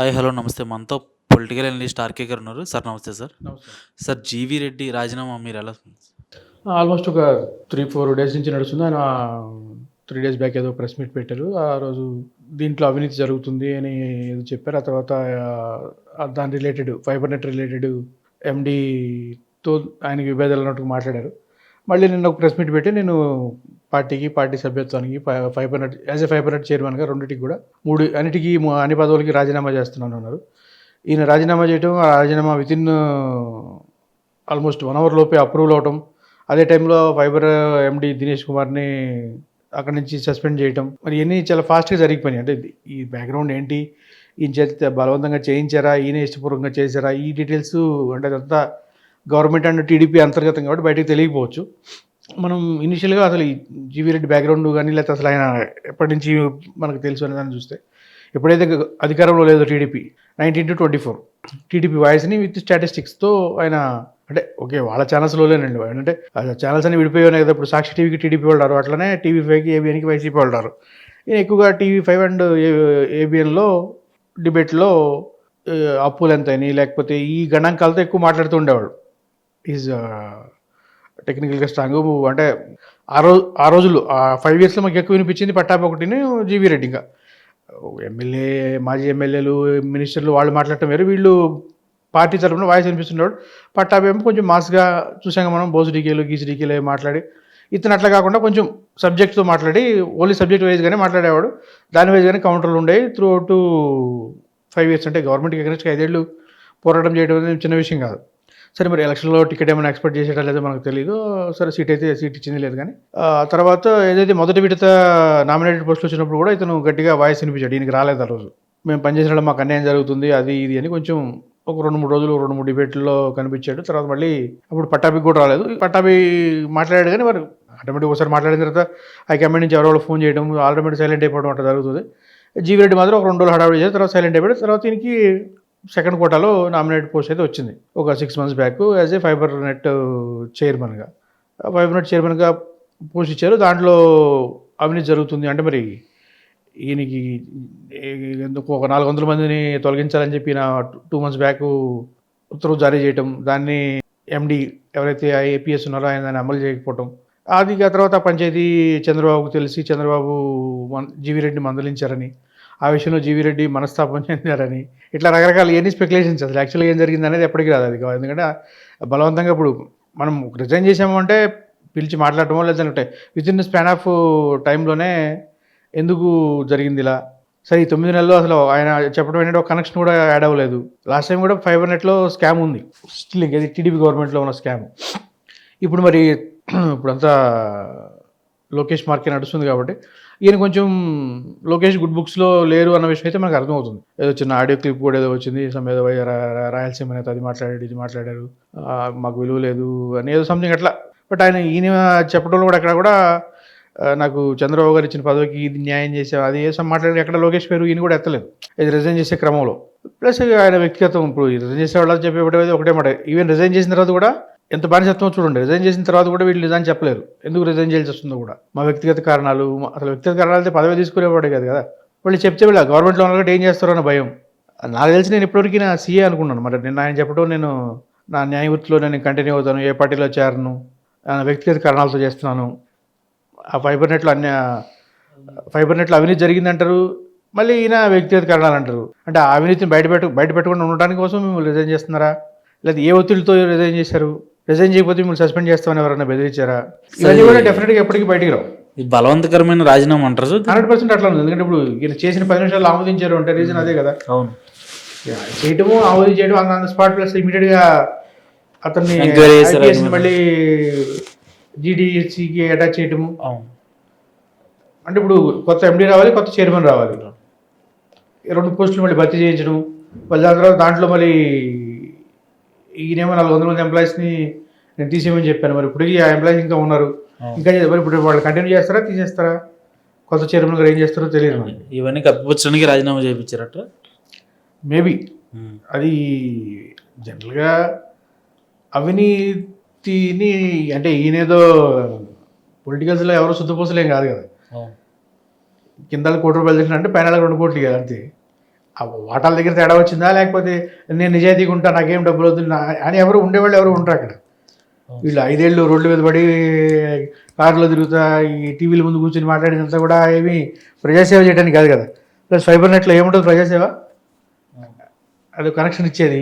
Hi hello నమస్తే. మనతో political analyst RK గారు ఉన్నారు. సార్ నమస్తే సార్. సార్ జీవి రెడ్డి రాజీనామా మీరు ఎలా ఆల్మోస్ట్ ఒక త్రీ ఫోర్ డేస్ నుంచి నడుస్తుంది. ఆయన త్రీ డేస్ బ్యాక్ ఏదో ప్రెస్ మీట్ పెట్టారు. ఆ రోజు దీంట్లో అవినీతి జరుగుతుంది అని ఏదో చెప్పారు. ఆ తర్వాత దాని రిలేటెడ్ ఫైబర్ నెట్ రిలేటెడ్ ఎండీతో ఆయనకి విభేదాలు ఉన్నట్టు మాట్లాడారు. మళ్ళీ నిన్న ఒక ప్రెస్ మీట్ పెట్టి నేను పార్టీకి పార్టీ సభ్యత్వానికి five fiber as a fiber hundred చైర్మన్గా రెండింటికి కూడా మూడు అన్నిటికీ అన్ని పదవులకి రాజీనామా చేస్తున్నాను అన్నారు. ఈయన రాజీనామా చేయటం ఆ రాజీనామా within almost one hour లోపే అప్రూవల్ అవటం అదే టైంలో ఫైబర్ ఎండి దినేష్ కుమార్ని అక్కడి నుంచి సస్పెండ్ చేయటం మరి ఇవన్నీ చాలా ఫాస్ట్గా జరిగిపోయినాయి. అంటే ఇది- ఈ బ్యాక్గ్రౌండ్ ఏంటి? ఈయన చేత బలవంతంగా చేయించారా? ఈయన ఇష్టపూర్వకంగా చేశారా? ఈ డీటెయిల్స్ అంటే అదంతా గవర్నమెంట్ అండ్ టీడీపీ అంతర్గతం కాబట్టి బయటకు తెలియకపోవచ్చు. మనం ఇనిషియల్గా అసలు ఈ జీవీ రెడ్డి బ్యాక్గ్రౌండ్ కానీ లేకపోతే అసలు ఆయన ఎప్పటి నుంచి మనకు తెలుసు అనే దాన్ని చూస్తే ఎప్పుడైతే అధికారంలో లేదో TDP nineteen to twenty four TDP వాయిస్ని విత్ స్టాటిస్టిక్స్తో ఆయన అంటే ఓకే వాళ్ళ ఛానల్స్లోనేనండి అంటే ఛానల్స్ అన్ని విడిపోయాయి కదా ఇప్పుడు సాక్షి టీవీకి టీడీపీ వాళ్ళు అట్లనే టీవీ ఫైవ్కి ఏబిఎన్కి వైసీపీ వాళ్ళు ఈయన ఎక్కువగా టీవీ ఫైవ్ అండ్ ఏబిఎన్లో డిబేట్లో అప్పులు ఎంత అయినాయి లేకపోతే ఈ గణాంకాలతో ఎక్కువ మాట్లాడుతూ ఉండేవాడు. ఈజ్ టెక్నికల్గా స్ట్రాంగ్ అంటే ఆ రోజు ఆ రోజుల్లో ఆ ఫైవ్ ఇయర్స్లో మాకు ఎక్కువ వినిపించింది పట్టాభి ఒకటిని జీవీ రెడ్డి ఇంకా. ఎమ్మెల్యే మాజీ ఎమ్మెల్యేలు మినిస్టర్లు వాళ్ళు మాట్లాడటం వేరు. వీళ్ళు పార్టీ తరఫున వాయిస్ వినిపిస్తున్నాడు పట్టాభి ఏమో కొంచెం మాస్గా చూసాక మనం బోసు డీకేలు గీసు డీకేలు మాట్లాడి ఇతను అట్లా కాకుండా కొంచెం సబ్జెక్ట్తో మాట్లాడి ఓన్లీ సబ్జెక్ట్ వైజ్గానే మాట్లాడేవాడు. దాని వైజ్గానే కౌంటర్లు ఉండేవి. త్రూ అవుట్ ఫైవ్ ఇయర్స్ అంటే గవర్నమెంట్కి ఎగరెస్ట్గా ఐదేళ్ళు పోరాటం చేయడం అనేది చిన్న విషయం కాదు. సరే మరి ఎలక్షన్లో టికెట్ ఏమైనా ఎక్స్పెక్ట్ చేసేటా లేదో మనకు తెలియదు సరే సీట్ అయితే సీట్ ఇచ్చింది లేదు కానీ. తర్వాత ఏదైతే మొదటి విడత నామినేటెడ్ పోస్టులు వచ్చినప్పుడు కూడా ఇతను గట్టిగా వాయిస్ వినిపించాడు ఈయనకి రాలేదు ఆ రోజు. మేము పనిచేసిన మాకు అన్యాయం జరుగుతుంది అది ఇది అని కొంచెం ఒక రెండు మూడు రోజులు రెండు మూడు డిబేట్లో కనిపించాడు. తర్వాత మళ్ళీ అప్పుడు పట్టాభికి కూడా రాలేదు. పట్టాభి మాట్లాడాడు కానీ మరి ఆటోమేటిక్ ఒకసారి మాట్లాడిన తర్వాత ఆ కమెంట్ నుంచి ఎవరో ఫోన్ చేయడం ఆటోమేటిక్ సైలెంట్ అయిపోవడం అట్లా జరుగుతుంది. జీవిరెడ్డి మాత్రం ఒక రెండు రోజులు హడావిడి చేసి తర్వాత సైలెంట్ అయిపోయాడు. తర్వాత దీనికి సెకండ్ కోటాలో నామినేట్ పోస్ట్ అయితే వచ్చింది. ఒక six months back as a fiber net చైర్మన్గా ఫైబర్ నెట్ చైర్మన్గా పోస్ట్ ఇచ్చారు. దాంట్లో అవినీతి జరుగుతుంది అంటే మరి ఈయనకి ఎందుకు ఒక నాలుగు వందల మందిని తొలగించాలని చెప్పి నా టూ మంత్స్ బ్యాక్ ఉత్తర్వులు జారీ చేయటం దాన్ని ఎండి ఎవరైతే ఏపీఎస్ ఉన్నారో ఆయన దాన్ని అమలు చేయకపోవటం. అది ఆ తర్వాత పంచాయతీ చంద్రబాబుకు తెలిసి చంద్రబాబు మన్- జీవిరెడ్డిని మందలించారని ఆ విషయంలో జీవిరెడ్డి మనస్తాపం చెందారని. ఇట్లా రకరకాల ఎన్ని స్పెక్యులేషన్స్ అసలు. యాక్చువల్గా ఏం జరిగింది అనేది ఎప్పటికీ రాదు అది ఎందుకంటే బలవంతంగా ఇప్పుడు మనం రిజైన్ చేసామంటే పిలిచి మాట్లాడటమో లేదంటే విత్ ఇన్ స్పాన్ ఆఫ్ టైంలోనే ఎందుకు జరిగింది ఇలా? సరే ఈ తొమ్మిది నెలల్లో అసలు ఆయన చెప్పడం ఏంటంటే ఒక కనెక్షన్ కూడా యాడ్ అవ్వలేదు. లాస్ట్ టైం కూడా ఫైబర్ నెట్లో స్కామ్ ఉంది. స్టిల్ ఇది టీడీపీ గవర్నమెంట్లో ఉన్న స్కామ్ ఇప్పుడు మరి ఇప్పుడంతా లోకేష్ మార్కే నడుస్తుంది కాబట్టి. ఈయన కొంచెం లోకేష్ గుడ్ బుక్స్లో లేరు అన్న విషయం అయితే మనకు అర్థమవుతుంది. ఏదో చిన్న ఆడియో క్లిప్ కూడా ఏదో వచ్చింది. సమ్ ఏదో రాయలసీమ నేత అది మాట్లాడాడు ఇది మాట్లాడారు మాకు విలువ లేదు అని ఏదో సంథింగ్ అట్లా. బట్ ఆయన ఈయన చెప్పడంలో కూడా అక్కడ కూడా నాకు చంద్రబాబు గారు ఇచ్చిన పదవికి ఇది న్యాయం చేసాం అది ఏసం మాట్లాడి ఎక్కడ లోకేష్ పేరు ఈయన కూడా ఎత్తలేదు. ఇది రిజైన్ చేసే క్రమంలో. ప్లస్ ఆయన వ్యక్తిగతం ఇప్పుడు రిజైన్ చేసే వాళ్ళు చెప్పేది ఒకటే మాట. ఈవెన్ రిజైన్ చేసిన తర్వాత కూడా ఎంత బానిసత్వం చూడండి. రిజైన్ చేసిన తర్వాత కూడా వీళ్ళు రిజైన్ చెప్పలేరు. ఎందుకు రిజైన్ చేయాల్సి వస్తుందో కూడా. మా వ్యక్తిగత కారణాలు అసలు వ్యక్తిగత కారణాలు అయితే పదవి తీసుకునేవాడే కాదు కదా. వాళ్ళు చెప్తే వీళ్ళ గవర్నమెంట్లో ఉన్నట్టు ఏం చేస్తారో అన్న భయం. నాకు తెలిసి నేను ఇప్పటివరకు నా సీఏ అనుకున్నాను. మరి నిన్న ఆయన చెప్పడం నేను నా న్యాయవృత్తిలో నేను కంటిన్యూ అవుతాను. ఏ పార్టీలో చేరను. వ్యక్తిగత కారణాలతో చేస్తున్నాను. ఆ ఫైబర్ నెట్లో అన్ని ఫైబర్ నెట్లో అవినీతి జరిగిందంటారు. మళ్ళీ ఈయన వ్యక్తిగత కారణాలు అంటారు. అంటే ఆ అవినీతిని బయట పెట్టు బయట పెట్టకుండా ఉండడానికి కోసం మిమ్మల్ని రిజైన్ చేస్తున్నారా? లేదా ఏ ఒత్తిడితో రిజైన్ చేశారు? రిజైన్ చేయకపోతే మిమ్మల్ని సస్పెండ్ చేస్తామని ఎవరైనా బెదిరించారా? ఇవన్నీ కూడా డెఫినెట్గా ఎప్పటికీ బయటికి రావు. బలవంతకరమైన రాజీనామా అంటారు హండ్రెడ్ పర్సెంట్ అట్లా ఉంది. ఎందుకంటే ఇప్పుడు ఈయన చేసిన పది నిమిషాలు ఆమోదించారు అంటే రీజన్ అదే కదా. అవును. చేయటము ఆమోదం చేయడం ఆన్ ద స్పాట్ ప్లస్ ఇమీడియట్గా అతన్ని మళ్ళీ జీడీసీకి అటాచ్ చేయటము. అవును. అంటే ఇప్పుడు కొత్త ఎండీ రావాలి కొత్త చైర్మన్ రావాలి. రెండు పోస్టులు మళ్ళీ భర్తీ చేయించడం మళ్ళీ దాని తర్వాత దాంట్లో మళ్ళీ ఈయనేమో నాలుగు వందల మంది ఎంప్లాయీస్ని నేను తీసేయమని చెప్పాను. మరి ఇప్పుడు ఆ ఎంప్లాయీస్ ఇంకా ఉన్నారు. ఇంకా మరి ఇప్పుడు వాళ్ళు కంటిన్యూ చేస్తారా తీసేస్తారా? కొత్త చైర్మన్ గారు ఏం చేస్తారో తెలియదు మనకి ఇవన్నీ కప్పిపుచ్చడానికి రాజీనామా చేయించారట? మేబీ అది జనరల్గా అవినీతిని అంటే ఈయనేదో పొలిటికల్స్లో ఎవరో శుద్ధపూసలేం కాదు కదా. కింద కోటి రూపాయలు తెచ్చిన అంటే పైన రెండు కోట్లు కదా అంతే. వాటాల దగ్గర తేడా వచ్చిందా? లేకపోతే నేను నిజాయితీగా ఉంటా నాకేం డబ్బులు వద్దు నా- అని ఎవరు ఉండేవాళ్ళు ఎవరు ఉంటారు అక్కడ. వీళ్ళు ఐదేళ్ళు రోడ్ల మీద పడి కారులో తిరుగుతా ఈ టీవీల ముందు కూర్చొని మాట్లాడినంతా కూడా ఏమి ప్రజాసేవ చేయడానికి కాదు కదా. ప్లస్ ఫైబర్ నెట్లో ఏముంటుంది ప్రజాసేవ? అది కనెక్షన్ ఇచ్చేది.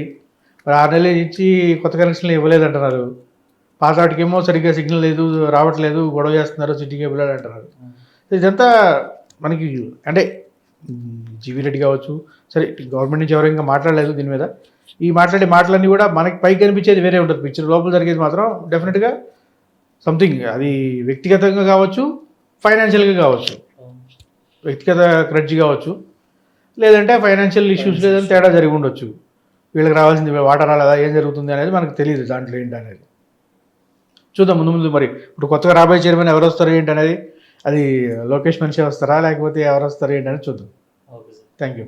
మరి ఆరు నెలలు ఇచ్చి కొత్త కనెక్షన్లు ఇవ్వలేదు అంటున్నారు పాత వాటికేమో సరిగ్గా సిగ్నల్ లేదు రావట్లేదు గొడవ చేస్తున్నారు సిటీ కేబుల్ అంటున్నారు ఇదంతా మనకి అంటే జీవీ రెడ్డి కావచ్చు సరే గవర్నమెంట్ నుంచి ఎవరు ఇంకా మాట్లాడలేదు దీని మీద. ఈ మాట్లాడే మాటలన్నీ కూడా మనకి పైకి కనిపించేది వేరే ఉంటుంది. పిక్చర్ లోపల జరిగేది మాత్రం డెఫినెట్గా సంథింగ్ అది వ్యక్తిగతంగా కావచ్చు ఫైనాన్షియల్గా కావచ్చు. వ్యక్తిగత క్రడ్జ్ కావచ్చు లేదంటే ఫైనాన్షియల్ ఇష్యూస్ లేదంటే తేడా జరిగి ఉండొచ్చు. వీళ్ళకి రావాల్సింది వాటర్ రాలేదా ఏం జరుగుతుంది అనేది మనకు తెలియదు దాంట్లో ఏంటి అనేది చూద్దాం ముందు ముందు మరి. ఇప్పుడు కొత్తగా రాబోయే చైర్మన్ ఎవరు వస్తారు ఏంటి అనేది అది లోకేష్ మనిషి వస్తారా? లేకపోతే ఎవరు వస్తారు ఏంటి అనేది చూద్దాం. Thank you